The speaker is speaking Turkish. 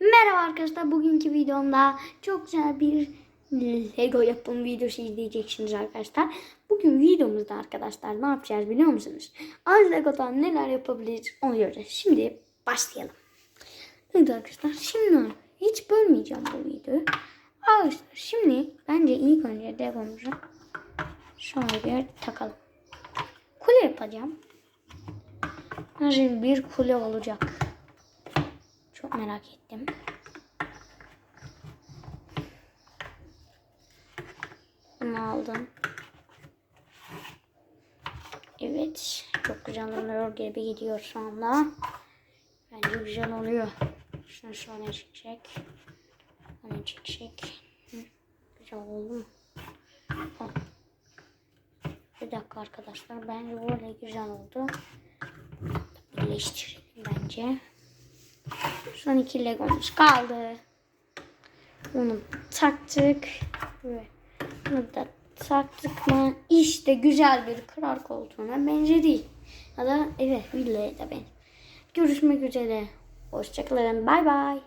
Merhaba arkadaşlar. Bugünkü videomda çok güzel bir Lego yapım videosu izleyeceksiniz arkadaşlar. Bugün videomuzda arkadaşlar ne yapacağız biliyor musunuz? Az Lego'dan neler yapabiliriz onu göreceğiz. Şimdi başlayalım. Evet arkadaşlar şimdi hiç bölmeyeceğim bu videoyu. Arkadaşlar şimdi bence ilk önce Lego'muzu şöyle bir takalım. Kule yapacağım. Nasıl bir kule olacak. Çok merak ettim. Bunu aldım. Evet. Çok güzel oluyor gibi gidiyor şu anda. Bence güzel oluyor. Şunu şöyle çekecek. Bunu çekecek. Hı, Güzel oldu mu? Bir dakika arkadaşlar. Bence böyle güzel oldu. Birleştirelim bence. Son iki legomuz kaldı. Bunu taktık. Ve bunu da taktık mı? İşte güzel bir kral koltuğuna benzedi. Ya da evet villaya da ben. Görüşmek üzere. Hoşçakalın. Bay bay.